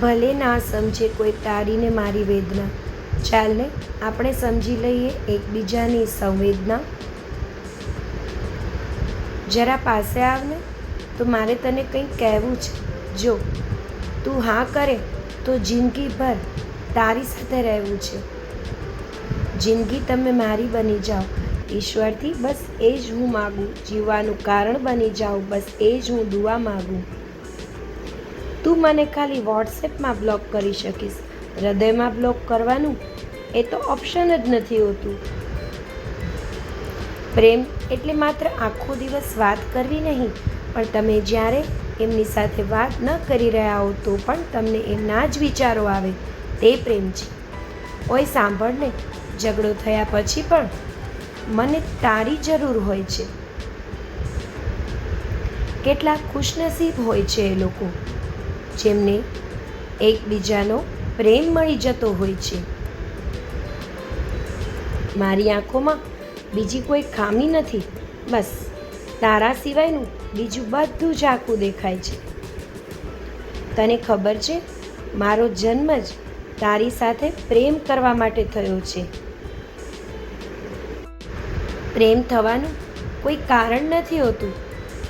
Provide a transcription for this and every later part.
ભલે ના સમજે કોઈ તારીને મારી વેદના. ચાલને, આપણે સમજી લઈએ એકબીજાની સંવેદના. જરા પાસે આવને, તો મારે તને કંઈક કહેવું છે. જો, તું હા કરે, તો જિંદગીભર તારી સાથે રહેવું છે. જિંદગી તમે મારી બની જાઓ. ઈશ્વરથી બસ એ જ હું માગું. જીવવાનું કારણ બની જાઉં બસ એ જ હું દુઆ માગું. તું મને ખાલી વોટ્સએપમાં બ્લોક કરી શકીશ. હૃદયમાં બ્લોક કરવાનું એ તો ઓપ્શન જ નથી હોતું. પ્રેમ એટલે માત્ર આખો દિવસ વાત કરવી નહીં, પણ તમે જ્યારે એમની સાથે વાત ન કરી રહ્યા હો તો પણ તમને એમના જ વિચારો આવે. તે પ્રેમ છે. ઓય સાંભળને, ઝઘડો થયા પછી પણ મને તારી જરૂર હોય છે. કેટલા ખુશનસીબ હોય છે એ લોકો. જેમને એકબીજાનો પ્રેમ મળી જતો હોય છે. મારી આંખોમાં બીજી કોઈ ખામી નથી. બસ, તારા સિવાયનું બીજું બધું જ આખું દેખાય છે. તને ખબર છે, મારો જન્મ જ તારી સાથે પ્રેમ કરવા માટે થયો છે. પ્રેમ થવાનું કોઈ કારણ નથી હોતું.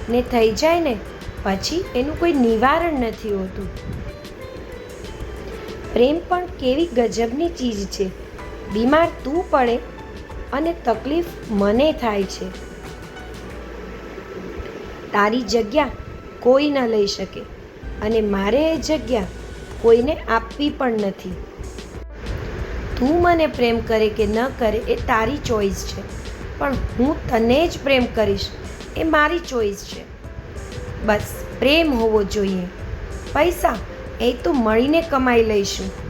ને થઈ જાય ને પછી એનું કોઈ નિવારણ નથી હોતું. પ્રેમ પણ કેવી ગજબની ચીજ છે. બીમાર તું પડે અને તકલીફ મને થાય છે. તારી જગ્યા કોઈ ન લઈ શકે અને મારે એ જગ્યા કોઈને આપવી પણ નથી. તું મને પ્રેમ કરે કે ન કરે એ તારી ચોઈસ છે. પણ હું તને જ પ્રેમ કરીશ એ મારી ચોઈસ છે. બસ પ્રેમ હોવો જોઈએ. પૈસા એ તો મળીને કમાઈ લઈશું.